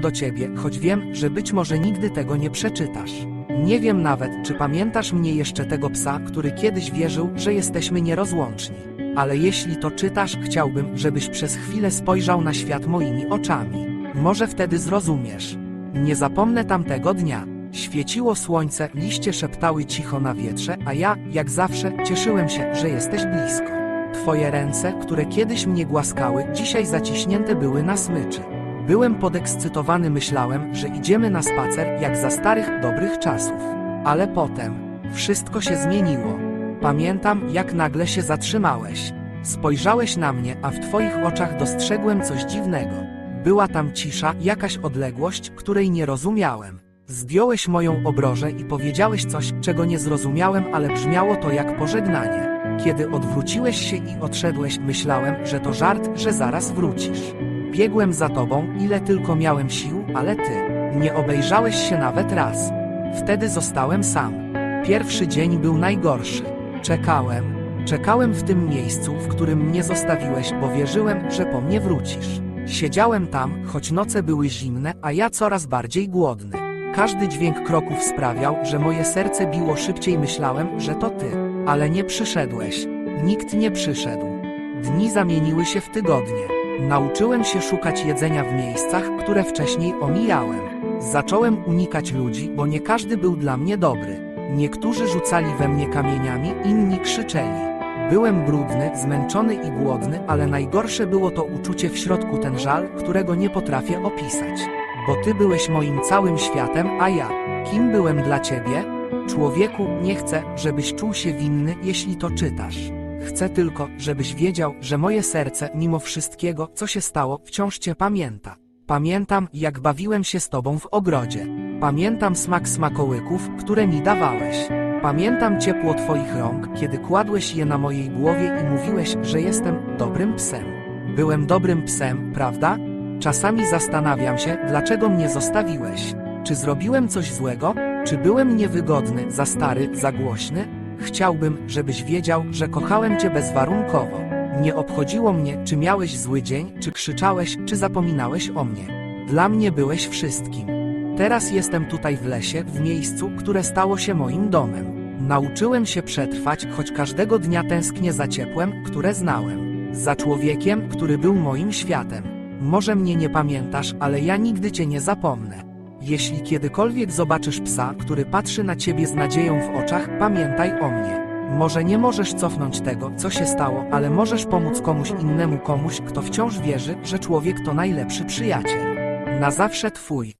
Do ciebie, choć wiem, że być może nigdy tego nie przeczytasz. Nie wiem nawet, czy pamiętasz mnie jeszcze tego psa, który kiedyś wierzył, że jesteśmy nierozłączni. Ale jeśli to czytasz, chciałbym, żebyś przez chwilę spojrzał na świat moimi oczami. Może wtedy zrozumiesz. Nie zapomnę tamtego dnia. Świeciło słońce, liście szeptały cicho na wietrze, a ja, jak zawsze, cieszyłem się, że jesteś blisko. Twoje ręce, które kiedyś mnie głaskały, dzisiaj zaciśnięte były na smyczy. Byłem podekscytowany, myślałem, że idziemy na spacer, jak za starych, dobrych czasów. Ale potem, wszystko się zmieniło. Pamiętam, jak nagle się zatrzymałeś. Spojrzałeś na mnie, a w twoich oczach dostrzegłem coś dziwnego. Była tam cisza, jakaś odległość, której nie rozumiałem. Zdjąłeś moją obrożę i powiedziałeś coś, czego nie zrozumiałem, ale brzmiało to jak pożegnanie. Kiedy odwróciłeś się i odszedłeś, myślałem, że to żart, że zaraz wrócisz. Biegłem za tobą, ile tylko miałem sił, ale ty nie obejrzałeś się nawet raz. Wtedy zostałem sam. Pierwszy dzień był najgorszy. Czekałem, czekałem w tym miejscu, w którym mnie zostawiłeś, bo wierzyłem, że po mnie wrócisz. Siedziałem tam, choć noce były zimne, a ja coraz bardziej głodny. Każdy dźwięk kroków sprawiał, że moje serce biło szybciej. Myślałem, że to ty, ale nie przyszedłeś. Nikt nie przyszedł. Dni zamieniły się w tygodnie. Nauczyłem się szukać jedzenia w miejscach, które wcześniej omijałem. Zacząłem unikać ludzi, bo nie każdy był dla mnie dobry. Niektórzy rzucali we mnie kamieniami, inni krzyczeli. Byłem brudny, zmęczony i głodny, ale najgorsze było to uczucie w środku ten żal, którego nie potrafię opisać. Bo ty byłeś moim całym światem, a ja. Kim byłem dla ciebie? Człowieku, nie chcę, żebyś czuł się winny, jeśli to czytasz. Chcę tylko, żebyś wiedział, że moje serce, mimo wszystkiego, co się stało, wciąż cię pamięta. Pamiętam, jak bawiłem się z tobą w ogrodzie. Pamiętam smak smakołyków, które mi dawałeś. Pamiętam ciepło twoich rąk, kiedy kładłeś je na mojej głowie i mówiłeś, że jestem dobrym psem. Byłem dobrym psem, prawda? Czasami zastanawiam się, dlaczego mnie zostawiłeś. Czy zrobiłem coś złego? Czy byłem niewygodny, za stary, za głośny? Chciałbym, żebyś wiedział, że kochałem cię bezwarunkowo. Nie obchodziło mnie, czy miałeś zły dzień, czy krzyczałeś, czy zapominałeś o mnie. Dla mnie byłeś wszystkim. Teraz jestem tutaj w lesie, w miejscu, które stało się moim domem. Nauczyłem się przetrwać, choć każdego dnia tęsknię za ciepłem, które znałem. Za człowiekiem, który był moim światem. Może mnie nie pamiętasz, ale ja nigdy cię nie zapomnę. Jeśli kiedykolwiek zobaczysz psa, który patrzy na ciebie z nadzieją w oczach, pamiętaj o mnie. Może nie możesz cofnąć tego, co się stało, ale możesz pomóc komuś innemu, komuś, kto wciąż wierzy, że człowiek to najlepszy przyjaciel. Na zawsze twój.